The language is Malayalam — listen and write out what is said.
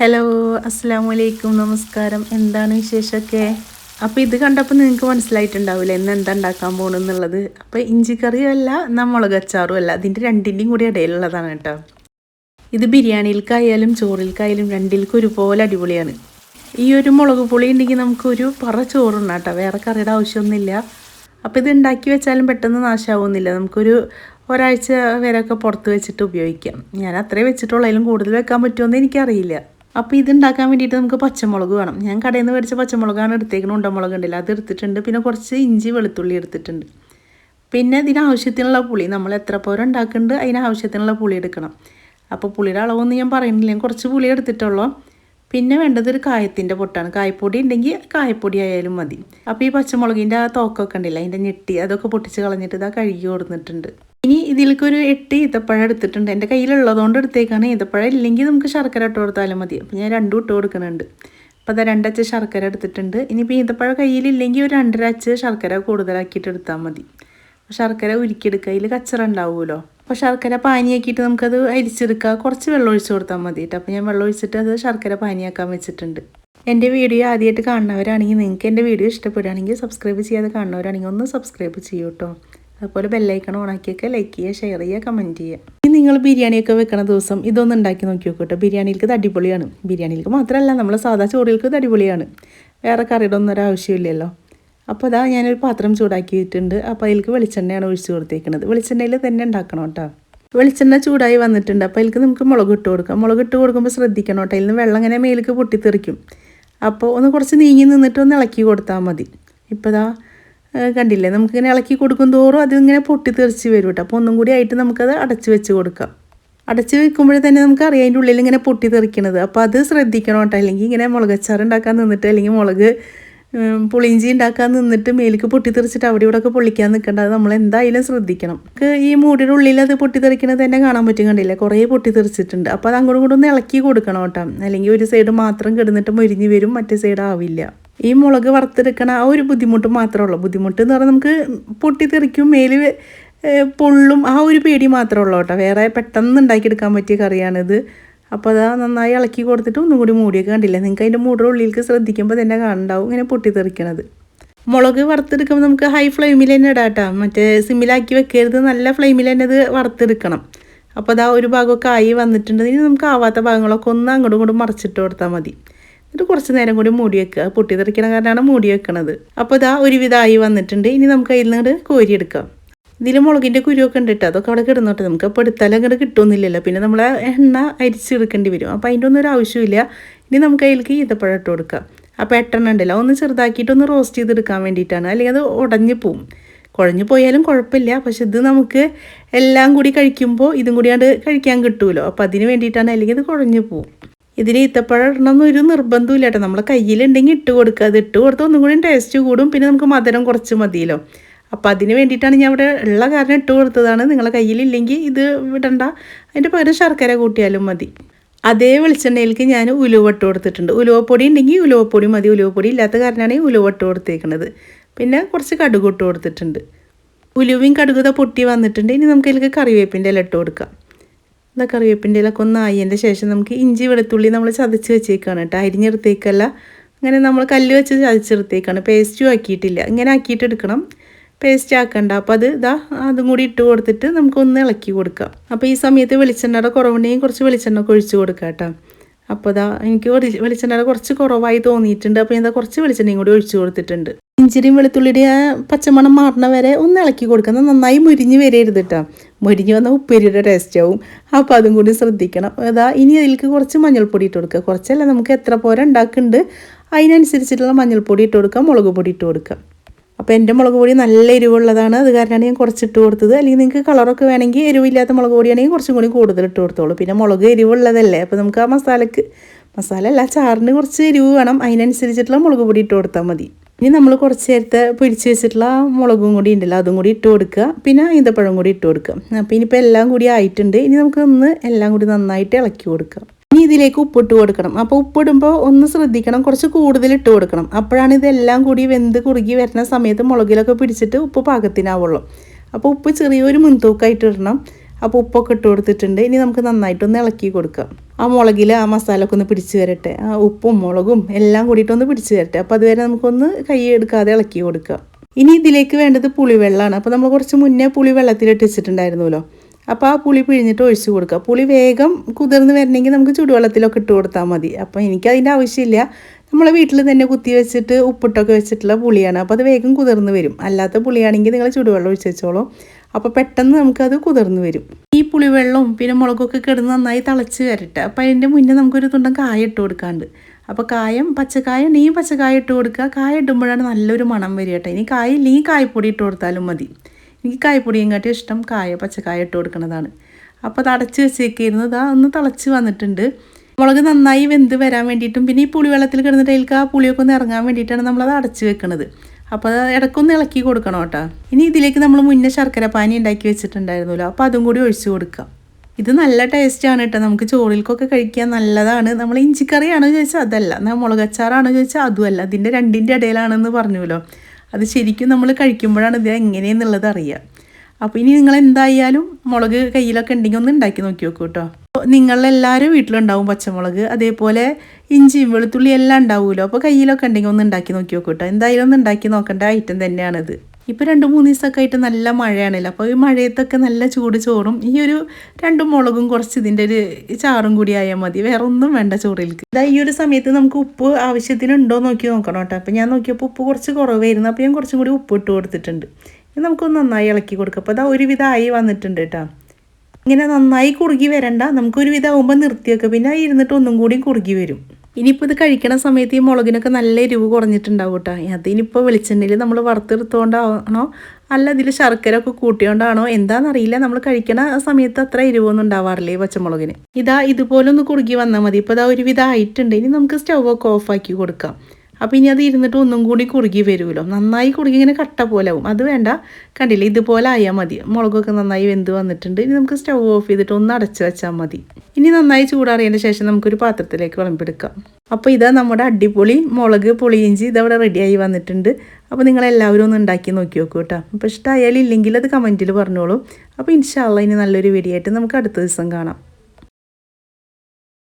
ഹലോ അസ്സാം വലൈക്കും നമസ്കാരം എന്താണ് വിശേഷമൊക്കെ? അപ്പോൾ ഇത് കണ്ടപ്പോൾ നിങ്ങൾക്ക് മനസ്സിലായിട്ടുണ്ടാവില്ല ഇന്ന് എന്താ ഉണ്ടാക്കാൻ പോകണമെന്നുള്ളത് അപ്പോൾ ഇഞ്ചിക്കറിയും അല്ല മുളക് അച്ചാറും അല്ല. അതിന്റെ രണ്ടിന്റെയും കൂടി ഇടയിലുള്ളതാണ് കേട്ടോ. ഇത് ബിരിയാണിയിൽക്കായാലും ചോറിൽക്കായാലും രണ്ടിൽക്കും ഒരുപോലെ അടിപൊളിയാണ്. ഈ ഒരു മുളക് പൊളി ഉണ്ടെങ്കിൽ നമുക്കൊരു പറ ചോറുണ്ട് കേട്ടോ. വേറെ കറിയുടെ ആവശ്യമൊന്നുമില്ല. അപ്പോൾ ഇത് ഉണ്ടാക്കി വെച്ചാലും പെട്ടെന്ന് നാശമാവുന്നില്ല. നമുക്കൊരു ഒരാഴ്ച വരെയൊക്കെ പുറത്ത് വെച്ചിട്ട് ഉപയോഗിക്കാം. ഞാൻ അത്രേ വെച്ചിട്ടുള്ളതിലും കൂടുതൽ വെക്കാൻ പറ്റുമെന്ന് എനിക്കറിയില്ല. അപ്പോൾ ഇത് ഉണ്ടാക്കാൻ വേണ്ടിയിട്ട് നമുക്ക് പച്ചമുളക് വേണം. ഞാൻ കടയിൽ നിന്ന് മേടിച്ച പച്ചമുളകാണ് എടുത്തേക്കുന്നത് ഉണ്ടമുളക് ഉണ്ടല്ലോ അത് എടുത്തിട്ടുണ്ട്. പിന്നെ കുറച്ച് ഇഞ്ചി വെളുത്തുള്ളി എടുത്തിട്ടുണ്ട്. പിന്നെ ഇതിന് ആവശ്യത്തിനുള്ള പുളി നമ്മൾ എത്ര പോരം ഉണ്ടാക്കുന്നുണ്ട് അതിനാവശ്യത്തിനുള്ള പുളി എടുക്കണം. അപ്പോൾ പുളിയുടെ അളവൊന്നും ഞാൻ പറയുന്നില്ല. ഞാൻ കുറച്ച് പുളി എടുത്തിട്ടുള്ളൂ. പിന്നെ വേണ്ടത് ഒരു കായത്തിന്റെ പൊട്ടാണ്. കായപ്പൊടി ഉണ്ടെങ്കിൽ കായപ്പൊടി ആയാലും മതി. അപ്പോൾ ഈ പച്ചമുളകിന്റെ ആ തോക്കൊക്കെ ഉണ്ടല്ലോ അതിന്റെ ഞെട്ടി അതൊക്കെ പൊട്ടിച്ച് കളഞ്ഞിട്ട് ഇതാ കഴുകി കൊടുത്തിട്ടുണ്ട്. ഇനി ഇതിലേക്ക് ഒരു എട്ട് ഈത്തപ്പഴം എടുത്തിട്ടുണ്ട്. എന്റെ കയ്യിലുള്ളതുകൊണ്ട് എടുത്തേക്കാണ്. ഈത്തപ്പഴം ഇല്ലെങ്കിൽ നമുക്ക് ശർക്കര ഇട്ട് കൊടുത്താലും മതി. അപ്പോൾ ഞാൻ രണ്ടും ഇട്ട് കൊടുക്കുന്നുണ്ട്. അപ്പോൾ അതാ രണ്ടച്ച് ശർക്കര എടുത്തിട്ടുണ്ട്. ഇനിയിപ്പോൾ ഈത്തപ്പഴം കയ്യിലില്ലെങ്കിൽ ഒരു രണ്ടര അച്ച് ശർക്കര കൂടുതലാക്കിയിട്ട് എടുത്താൽ മതി. ശർക്കര ഉരുക്കിയെടുക്കുക. അതിൽ കച്ചറ ഉണ്ടാവുമല്ലോ. അപ്പോൾ ശർക്കര പാനിയാക്കിയിട്ട് നമുക്കത് അരിച്ചെടുക്കുക. കുറച്ച് വെള്ളം ഒഴിച്ച് കൊടുത്താൽ മതി അപ്പോൾ ഞാൻ വെള്ളം ഒഴിച്ചിട്ട് അത് ശർക്കര പാനിയാക്കാൻ വെച്ചിട്ടുണ്ട്. എന്റെ വീഡിയോ ആദ്യമായിട്ട് കാണുന്നവരാണെങ്കിൽ നിങ്ങൾക്ക് എന്റെ വീഡിയോ ഇഷ്ടപ്പെടുകയാണെങ്കിൽ സബ്സ്ക്രൈബ് ചെയ്യാതെ കാണുന്നവരാണെങ്കിൽ ഒന്ന് സബ്സ്ക്രൈബ് ചെയ്യൂ കേട്ടോ. അതുപോലെ ബെല്ലൈക്കൺ ഓണാക്കിയൊക്കെ ലൈക്ക് ചെയ്യുക ഷെയർ ചെയ്യുക കമന്റ് ചെയ്യുക. ഇനി നിങ്ങൾ ബിരിയാണിയൊക്കെ വെക്കുന്ന ദിവസം ഇതൊന്ന് ഉണ്ടാക്കി നോക്കി നോക്കൂ ബിരിയാണിക്ക് അടിപൊളിയാണ്. ബിരിയാണിയിലേക്ക് മാത്രമല്ല നമ്മൾ സാധാ ചോറികൾക്ക് ഇത് അടിപൊളിയാണ്. വേറെ കറിയുടെ ഒന്നും ഒരു ആവശ്യമില്ലല്ലോ. അപ്പോൾ അതാ ഞാനൊരു പാത്രം ചൂടാക്കിയിട്ടുണ്ട് അപ്പോൾ അതിലേക്ക് വെളിച്ചെണ്ണയാണ് ഒഴിച്ച് കൊടുത്തേക്കുന്നത് വെളിച്ചെണ്ണയിൽ തന്നെ ഉണ്ടാക്കണം കേട്ടോ. വെളിച്ചെണ്ണ ചൂടായി വന്നിട്ടുണ്ട്. അപ്പോൾ അതിലേക്ക് നമുക്ക് മുളക് ഇട്ട് കൊടുക്കാം. മുളക് ഇട്ട് കൊടുക്കുമ്പോൾ ശ്രദ്ധിക്കണം കേട്ടോ. അതിൽ നിന്ന് വെള്ളം ഇങ്ങനെ മേലേക്ക് പൊട്ടിത്തെറിക്കും. അപ്പോൾ ഒന്ന് കുറച്ച് നീങ്ങി നിന്നിട്ട് ഒന്ന് ഇളക്കി കൊടുത്താൽ മതി. ഇപ്പോൾ ഇതാ കണ്ടില്ലേ? നമുക്കിങ്ങനെ ഇളക്കി കൊടുക്കും തോറും അതിങ്ങനെ പൊട്ടിത്തെറിച്ച് വരും കേട്ടോ. അപ്പോൾ ഒന്നും കൂടി ആയിട്ട് നമുക്കത് അടച്ച് വെച്ച് കൊടുക്കാം. അടച്ച് വെക്കുമ്പോഴേ തന്നെ നമുക്ക് അറിയാം അതിന്റെ ഉള്ളിൽ ഇങ്ങനെ പൊട്ടിത്തെറിക്കണത്. അപ്പോൾ അത് ശ്രദ്ധിക്കണം കേട്ടോ. അല്ലെങ്കിൽ ഇങ്ങനെ മുളകച്ചാറ് ഉണ്ടാക്കാൻ നിന്നിട്ട് അല്ലെങ്കിൽ മുളക് പുളിഞ്ചി ഉണ്ടാക്കാൻ നിന്നിട്ട് മേലേക്ക് പൊട്ടിത്തെറിച്ചിട്ട് അവിടെ ഇവിടെ ഒക്കെ പൊള്ളിക്കാൻ നിൽക്കേണ്ട. അത് നമ്മൾ എന്തായാലും ശ്രദ്ധിക്കണം. നമുക്ക് ഈ മൂടിയുടെ ഉള്ളിൽ അത് പൊട്ടിത്തെറിക്കണത് തന്നെ കാണാൻ പറ്റും കണ്ടില്ലേ? കുറേ പൊട്ടിത്തെറിച്ചിട്ടുണ്ട്. അപ്പോൾ അത് അങ്ങോട്ടും ഇങ്ങോട്ടും ഒന്ന് ഇളക്കി കൊടുക്കണം കേട്ടോ. അല്ലെങ്കിൽ ഒരു സൈഡ് മാത്രം കിടന്നിട്ട് മൊരിഞ്ഞ് വരും മറ്റേ സൈഡ് ആവില്ല. ഈ മുളക് വറുത്തെടുക്കണ ആ ഒരു ബുദ്ധിമുട്ട് മാത്രമേ ഉള്ളൂ. ബുദ്ധിമുട്ട് എന്ന് പറഞ്ഞാൽ നമുക്ക് പൊട്ടിത്തെറിക്കും മേൽ പൊള്ളും ആ ഒരു പേടി മാത്രമേ ഉള്ളൂ കേട്ടോ. വേറെ പെട്ടെന്ന് ഉണ്ടാക്കിയെടുക്കാൻ പറ്റിയ കറിയാണിത്. അപ്പോൾ അതാ നന്നായി ഇളക്കി കൊടുത്തിട്ട് ഒന്നും കൂടി മൂടിയൊക്കെ കണ്ടില്ല? നിങ്ങൾക്ക് അതിന്റെ മൂടിയുടെ ഉള്ളിലേക്ക് ശ്രദ്ധിക്കുമ്പോൾ തന്നെ കാണുണ്ടാവും ഇങ്ങനെ പൊട്ടിത്തെറിക്കണത്. മുളക് വറുത്തെടുക്കുമ്പോൾ നമുക്ക് ഹൈ ഫ്ലെയിമിൽ തന്നെ ഇടാട്ടോ മറ്റേ സിമ്മിലാക്കി വെക്കരുത്. നല്ല ഫ്ലെയിമിൽ തന്നെ അത് വറുത്തെടുക്കണം. അപ്പോൾ അതാ ഒരു ഭാഗമൊക്കെ ആയി വന്നിട്ടുണ്ട്. ഇനി നമുക്ക് ആവാത്ത ഭാഗങ്ങളൊക്കെ ഒന്ന് അങ്ങോട്ടും ഇങ്ങോട്ടും മറിച്ചിട്ട് കൊടുത്താൽ മതി. എന്നിട്ട് കുറച്ച് നേരം കൂടി മൂടി വെക്കുക. പൊട്ടി തെറിക്കണ കാരണമാണ് മൂടി വെക്കണത്. അപ്പോൾ ഇതാ ഒരുവിധമായി വന്നിട്ടുണ്ട്. ഇനി നമുക്ക് അതിൽ നിന്ന് കോരിയെടുക്കാം ഇതിൽ മുളകിന്റെ കുരുവൊക്കെ ഉണ്ട് അതൊക്കെ അവിടെ കിടന്നോട്ടെ. നമുക്ക് അപ്പോൾ എടുത്താലും അങ്ങോട്ട് കിട്ടുമെന്നില്ലല്ലോ പിന്നെ നമ്മൾ എണ്ണ അരിച്ചെടുക്കേണ്ടി വരും. അപ്പോൾ അതിന്റെ ഒന്നും ഒരു ആവശ്യമില്ല ഇനി നമുക്ക് അതിലേക്ക് ഈത്തപ്പഴം ഇട്ട് കൊടുക്കാം. അപ്പോൾ എട്ടെണ്ണ ഉണ്ടല്ലോ. ഒന്ന് ചെറുതാക്കിയിട്ട് ഒന്ന് റോസ്റ്റ് ചെയ്തെടുക്കാൻ വേണ്ടിയിട്ടാണ്. അല്ലെങ്കിൽ അത് ഉടഞ്ഞു പോവും. കുഴഞ്ഞു പോയാലും കുഴപ്പമില്ല. പക്ഷെ ഇത് നമുക്ക് എല്ലാം കൂടി കഴിക്കുമ്പോൾ ഇതും കൂടിയാണ്ട് കഴിക്കാൻ കിട്ടുമല്ലോ അപ്പോൾ അതിന് വേണ്ടിയിട്ടാണ്. അല്ലെങ്കിൽ അത് കുഴഞ്ഞു പോവും. ഇതിൽ ഈത്തപ്പഴം ഒരു നിർബന്ധമില്ല കേട്ടോ. നമ്മളെ കയ്യിലുണ്ടെങ്കിൽ ഇട്ട് കൊടുക്കുക. അത് ഇട്ട് കൊടുത്ത് ഒന്നും കൂടി ടേസ്റ്റ് കൂടും. പിന്നെ നമുക്ക് മധുരം കുറച്ച് മതിയല്ലോ. അപ്പോൾ അതിന് വേണ്ടിയിട്ടാണ് ഞാൻ ഇവിടെ ഉള്ള കാരണം ഇട്ട് കൊടുത്തതാണ്. നിങ്ങളെ കയ്യിലില്ലെങ്കിൽ ഇത് വിടണ്ട. അതിന്റെ പകരം ശർക്കര കൂട്ടിയാലും മതി. അതേ വെളിച്ചെണ്ണയിലേക്ക് ഞാൻ ഉലുവട്ട് കൊടുത്തിട്ടുണ്ട്. ഉലുവപ്പൊടി ഉണ്ടെങ്കിൽ ഉലുവപ്പൊടി മതി. ഉലുവപ്പൊടി ഇല്ലാത്ത കാരണമാണ് ഈ ഉലുവട്ട് കൊടുത്തേക്കുന്നത് പിന്നെ കുറച്ച് കടുക് ഇട്ട് കൊടുത്തിട്ടുണ്ട്. ഉലുവയും കടുകുത പൊട്ടി വന്നിട്ടുണ്ട്. ഇനി നമുക്ക് ഇതിലേക്ക് കറിവേപ്പിന്റെ ഇല ഇട്ട് കൊടുക്കാം. എന്താ കറിവേപ്പിന്റെ ഇലൊക്കെ ഒന്ന് ആയതിന്റെ ശേഷം നമുക്ക് ഇഞ്ചി വെളുത്തുള്ളി നമ്മൾ ചതച്ച് വെച്ചേക്കാണ് കേട്ടോ അരിഞ്ഞെടുത്തേക്കല്ല. അങ്ങനെ നമ്മൾ കല്ല് വെച്ച് ചതച്ചെടുത്തേക്കാണ്. പേസ്റ്റും ആക്കിയിട്ടില്ല. ഇങ്ങനെ ആക്കിയിട്ട് എടുക്കണം പേസ്റ്റ് ആക്കണ്ട. അപ്പോൾ അത് ഇതാ അതും കൂടി ഇട്ട് കൊടുത്തിട്ട് നമുക്കൊന്ന് ഇളക്കി കൊടുക്കാം. അപ്പോൾ ഈ സമയത്ത് വെളിച്ചെണ്ണയുടെ കുറവുണ്ടെങ്കിൽ കുറച്ച് വെളിച്ചെണ്ണ ഒക്കെ ഒഴിച്ച് കൊടുക്കാം കേട്ടോ അപ്പോൾ ഇതാ എനിക്ക് വെളിച്ചെണ്ണ കുറച്ച് കുറവായി തോന്നിയിട്ടുണ്ട്. അപ്പോൾ എന്താ കുറച്ച് വെളിച്ചെണ്ണയും കൂടി ഒഴിച്ചു കൊടുത്തിട്ടുണ്ട്. ഇഞ്ചിരിയും വെളുത്തുള്ളിയുടെ ആ പച്ചമണം മാറണ വരെ ഒന്ന് ഇളക്കി കൊടുക്കണം. നന്നായി മുരിഞ്ഞ് വരരുത് കേട്ടോ മുരിഞ്ഞ് വന്ന ഉപ്പേരിയുടെ ടേസ്റ്റ് ആവും. അപ്പോൾ അതും കൂടി ശ്രദ്ധിക്കണം. അതാ ഇനി അതിലേക്ക് കുറച്ച് മഞ്ഞൾപ്പൊടി ഇട്ട് കൊടുക്കുക കുറച്ചല്ല നമുക്ക് എത്ര പോരാ ഉണ്ടാക്കുന്നുണ്ട്. അതിനനുസരിച്ചിട്ടുള്ള മഞ്ഞൾപ്പൊടി ഇട്ട് കൊടുക്കുക മുളക് പൊടി ഇട്ട് കൊടുക്കുക അപ്പോൾ എന്റെ മുളക് പൊടി നല്ല എരിവുള്ളതാണ്. അത് കാരണമാണ് ഞാൻ കുറച്ചിട്ട് കൊടുത്തത്. അല്ലെങ്കിൽ നിങ്ങൾക്ക് കളറൊക്കെ വേണമെങ്കിൽ എരിവില്ലാത്ത മുളക് പൊടിയാണെങ്കിൽ കുറച്ചും കൂടി കൂടുതൽ ഇട്ട് കൊടുത്തോളൂ. പിന്നെ മുളക് എരിവുള്ളതല്ലേ? അപ്പോൾ നമുക്ക് ആ മസാലക്ക് മസാല അല്ല ചാറിന് കുറച്ച് എരിവ് വേണം. അതിനനുസരിച്ചിട്ടുള്ള മുളക് പൊടി ഇട്ട് കൊടുത്താൽ മതി. ഇനി നമ്മൾ കുറച്ച് നേരത്തെ പിടിച്ച് വെച്ചിട്ടുള്ള മുളകും കൂടി ഉണ്ടല്ലോ അതും കൂടി ഇട്ട് കൊടുക്കുക. പിന്നെ ഈന്തപ്പഴം കൂടി ഇട്ട് കൊടുക്കുക. അപ്പോൾ ഇനിയിപ്പോൾ എല്ലാം കൂടി ആയിട്ടുണ്ട്. ഇനി നമുക്ക് ഒന്ന് എല്ലാം കൂടി നന്നായിട്ട് ഇളക്കി കൊടുക്കാം. ഇനി ഇതിലേക്ക് ഉപ്പിട്ട് കൊടുക്കണം. അപ്പോൾ ഉപ്പിടുമ്പോൾ ഒന്ന് ശ്രദ്ധിക്കണം. കുറച്ച് കൂടുതൽ ഇട്ട് കൊടുക്കണം. അപ്പോഴാണ് ഇതെല്ലാം കൂടി വെന്ത് കുറുകി വരുന്ന സമയത്ത് മുളകിലൊക്കെ പിടിച്ചിട്ട് ഉപ്പ് പാകത്തിനാവുള്ളൂ. അപ്പോൾ ഉപ്പ് ചെറിയൊരു മുൻതൂക്കായിട്ട് ഇടണം. അപ്പോൾ ഉപ്പൊക്കെ ഇട്ട് കൊടുത്തിട്ടുണ്ട്. ഇനി നമുക്ക് നന്നായിട്ടൊന്ന് ഇളക്കി കൊടുക്കാം. ആ മുളകിൽ ആ മസാല ഒക്കെ ഒന്ന് പിടിച്ച് വരട്ടെ. ആ ഉപ്പും മുളകും എല്ലാം കൂടിയിട്ടൊന്ന് പിടിച്ച് വരട്ടെ. അപ്പോൾ അതുവരെ നമുക്കൊന്ന് കൈ എടുക്കാതെ ഇളക്കി കൊടുക്കാം. ഇനി ഇതിലേക്ക് വേണ്ടത് പുളിവെള്ളമാണ് അപ്പോൾ നമ്മൾ കുറച്ച് മുന്നേ പുളി ഇട്ടിച്ചിട്ടുണ്ടായിരുന്നല്ലോ അപ്പോൾ ആ പുളി പിഴിഞ്ഞിട്ട് ഒഴിച്ച് കൊടുക്കുക. പുളി വേഗം കുതിർന്ന് വരണമെങ്കിൽ നമുക്ക് ചുടുവെള്ളത്തിലൊക്കെ ഇട്ട് കൊടുത്താൽ മതി. അപ്പോൾ എനിക്കതിന്റെ ആവശ്യമില്ല. നമ്മൾ വീട്ടിൽ തന്നെ കുത്തി വെച്ചിട്ട് ഉപ്പിട്ടൊക്കെ വെച്ചിട്ടുള്ള പുളിയാണ്. അപ്പോൾ അത് വേഗം കുതിർന്ന് വരും. അല്ലാത്ത പുളിയാണെങ്കിൽ നിങ്ങൾ ചുടുവെള്ളം ഒഴിച്ച് വെച്ചോളൂ. അപ്പോൾ പെട്ടെന്ന് നമുക്കത് കുതിർന്ന് വരും. ഈ പുളിവെള്ളവും പിന്നെ മുളകൊക്കെ കിടന്ന് നന്നായി തിളച്ച് വരട്ടെ. അപ്പോൾ അതിന്റെ മുന്നേ നമുക്കൊരു തുണ്ടം കായ ഇട്ട് കൊടുക്കാണ്ട്. അപ്പോൾ കായം പച്ചക്കായ ഉണ്ടെങ്കിൽ പച്ചക്കായ ഇട്ട് കൊടുക്കുക. കായ ഇടുമ്പോഴാണ് നല്ലൊരു മണം വരിക കേട്ടോ. ഇനി കായ ഇല്ലെങ്കിൽ കായപ്പൊടി ഇട്ട് കൊടുത്താലും മതി. എനിക്ക് കായപ്പൊടിയും കാട്ടി ഇഷ്ടം കായ പച്ചക്കായ ഇട്ട് കൊടുക്കുന്നതാണ് അപ്പോൾ അത് അടച്ച് വെച്ചേക്കായിരുന്നു. ഇതാ ഒന്ന് തിളച്ച് വന്നിട്ടുണ്ട്. മുളക് നന്നായി വെന്ത് വരാൻ വേണ്ടിയിട്ടും പിന്നെ ഈ പുളിവെള്ളത്തിൽ കിടന്നിട്ട് അതിൽക്ക് ആ പുളിയൊക്കെ ഒന്ന് ഇറങ്ങാൻ വേണ്ടിയിട്ടാണ് നമ്മളത് അടച്ച് വെക്കുന്നത് അപ്പോൾ അത് ഇടയ്ക്കൊന്ന് ഇളക്കി കൊടുക്കണം കേട്ടോ. ഇനി ഇതിലേക്ക് നമ്മൾ മുന്നേ ശർക്കര പാനി ഉണ്ടാക്കി വെച്ചിട്ടുണ്ടായിരുന്നല്ലോ. അപ്പോൾ അതും കൂടി ഒഴിച്ച് കൊടുക്കാം. ഇത് നല്ല ടേസ്റ്റാണ് കേട്ടോ. നമുക്ക് ചോറിൽക്കൊക്കെ കഴിക്കാൻ നല്ലതാണ്. നമ്മൾ ഇഞ്ചിക്കറിയാണോ ചോദിച്ചാൽ അതല്ല. എന്നാൽ മുളകച്ചാറാണോ ചോദിച്ചാൽ അതുമല്ല. ഇതിന്റെ രണ്ടിന്റെ ഇടയിലാണെന്ന് പറഞ്ഞുല്ലോ അത് ശരിക്കും നമ്മൾ കഴിക്കുമ്പോഴാണ് ഇത് എങ്ങനെയെന്നുള്ളത് അറിയുക. അപ്പോൾ ഇനി നിങ്ങൾ എന്തായാലും മുളക് കയ്യിലൊക്കെ ഉണ്ടെങ്കിൽ ഒന്ന് ഉണ്ടാക്കി നോക്കി നോക്കൂ കേട്ടോ. നിങ്ങളെല്ലാവരും വീട്ടിലുണ്ടാവും പച്ചമുളക് അതേപോലെ ഇഞ്ചിയും വെളുത്തുള്ളി എല്ലാം ഉണ്ടാവുമല്ലോ. അപ്പോൾ കയ്യിലൊക്കെ ഉണ്ടെങ്കിൽ ഒന്ന് ഉണ്ടാക്കി നോക്കി നോക്കൂ കേട്ടോ. എന്തായാലും ഒന്ന് ഉണ്ടാക്കി നോക്കേണ്ട ഐറ്റം തന്നെയാണിത്. ഇപ്പോൾ രണ്ട് മൂന്ന് ദിവസമൊക്കെ ആയിട്ട് നല്ല മഴയാണല്ലോ. അപ്പോൾ ഈ മഴയത്തൊക്കെ നല്ല ചൂട് ചോറും ഈ ഒരു രണ്ട് മുളകും കുറച്ച് ഇതിന്റെ ഒരു ചാറും കൂടി ആയാൽ മതി. വേറെ ഒന്നും വേണ്ട ചോറിലേക്ക് ഇതാ ഈ ഒരു സമയത്ത് നമുക്ക് ഉപ്പ് ആവശ്യത്തിനുണ്ടോ നോക്കി നോക്കണം കേട്ടോ. അപ്പോൾ ഞാൻ നോക്കിയപ്പോൾ ഉപ്പ് കുറച്ച് കുറവായിരുന്നു. അപ്പോൾ ഞാൻ കുറച്ചും കൂടി ഉപ്പ് ഇട്ട് കൊടുത്തിട്ടുണ്ട്. നമുക്ക് നന്നായി ഇളക്കി കൊടുക്കാം. അപ്പോൾ അതാ ഒരുവിധമായി വന്നിട്ടുണ്ട് കേട്ടോ. ഇങ്ങനെ നന്നായി കുറുകി വരണ്ട. നമുക്കൊരു വിധമാകുമ്പോൾ നിർത്തിയൊക്കെ. പിന്നെ ഇരുന്നിട്ട് ഒന്നും കൂടി കുറുകി വരും. ഇനിയിപ്പോൾ ഇത് കഴിക്കണ സമയത്ത് ഈ മുളകിനൊക്കെ നല്ല എരിവ് കുറഞ്ഞിട്ടുണ്ടാവും കേട്ടോ അതിനിപ്പോൾ വെളിച്ചെണ്ണയിൽ നമ്മൾ വറുത്തെടുത്തുകൊണ്ടാണോ അല്ല ഇതിൽ ശർക്കര ഒക്കെ കൂട്ടിയോണ്ടാണോ എന്താണെന്നറിയില്ല നമ്മൾ കഴിക്കണ സമയത്ത് അത്ര എരിവൊന്നും ഉണ്ടാവാറില്ല ഈ പച്ചമുളകിന്. ഇതാ ഇതുപോലെ ഒന്ന് കുറുകി വന്നാൽ മതി. ഇപ്പോൾ ഇതാ ഒരുവിധം ആയിട്ടുണ്ട്. ഇനി നമുക്ക് സ്റ്റൗ ഒക്കെ ഓഫാക്കി കൊടുക്കാം. അപ്പോൾ ഇനി അത് ഇരുന്നിട്ട് ഒന്നും കൂടി കുറുകി വരുമല്ലോ. നന്നായി കുറുകി ഇങ്ങനെ കട്ട പോലെ ആവും. അത് വേണ്ട. കണ്ടില്ലേ? ഇതുപോലെ ആയാൽ മതി. മുളകൊക്കെ നന്നായി വെന്ത് വന്നിട്ടുണ്ട്. ഇനി നമുക്ക് സ്റ്റൗ ഓഫ് ചെയ്തിട്ട് ഒന്ന് അടച്ച് വെച്ചാൽ മതി. ഇനി നന്നായി ചൂടാറിയതിന് ശേഷം നമുക്കൊരു പാത്രത്തിലേക്ക് വിളമ്പെടുക്കാം അപ്പോൾ ഇതാ നമ്മുടെ അടിപൊളി മുളക് പുളിയിഞ്ചി ഇതവിടെ റെഡിയായി വന്നിട്ടുണ്ട്. അപ്പോൾ നിങ്ങളെല്ലാവരും ഒന്ന് ഉണ്ടാക്കി നോക്കി നോക്കൂ കേട്ടോ. അപ്പോൾ ഇഷ്ടമായാലും ഇല്ലെങ്കിൽ അത് കമന്റിൽ പറഞ്ഞോളൂ. അപ്പോൾ ഇൻഷാല്ല ഇനി നല്ലൊരു വീഡിയോ ആയിട്ട് നമുക്ക് അടുത്ത ദിവസം കാണാം.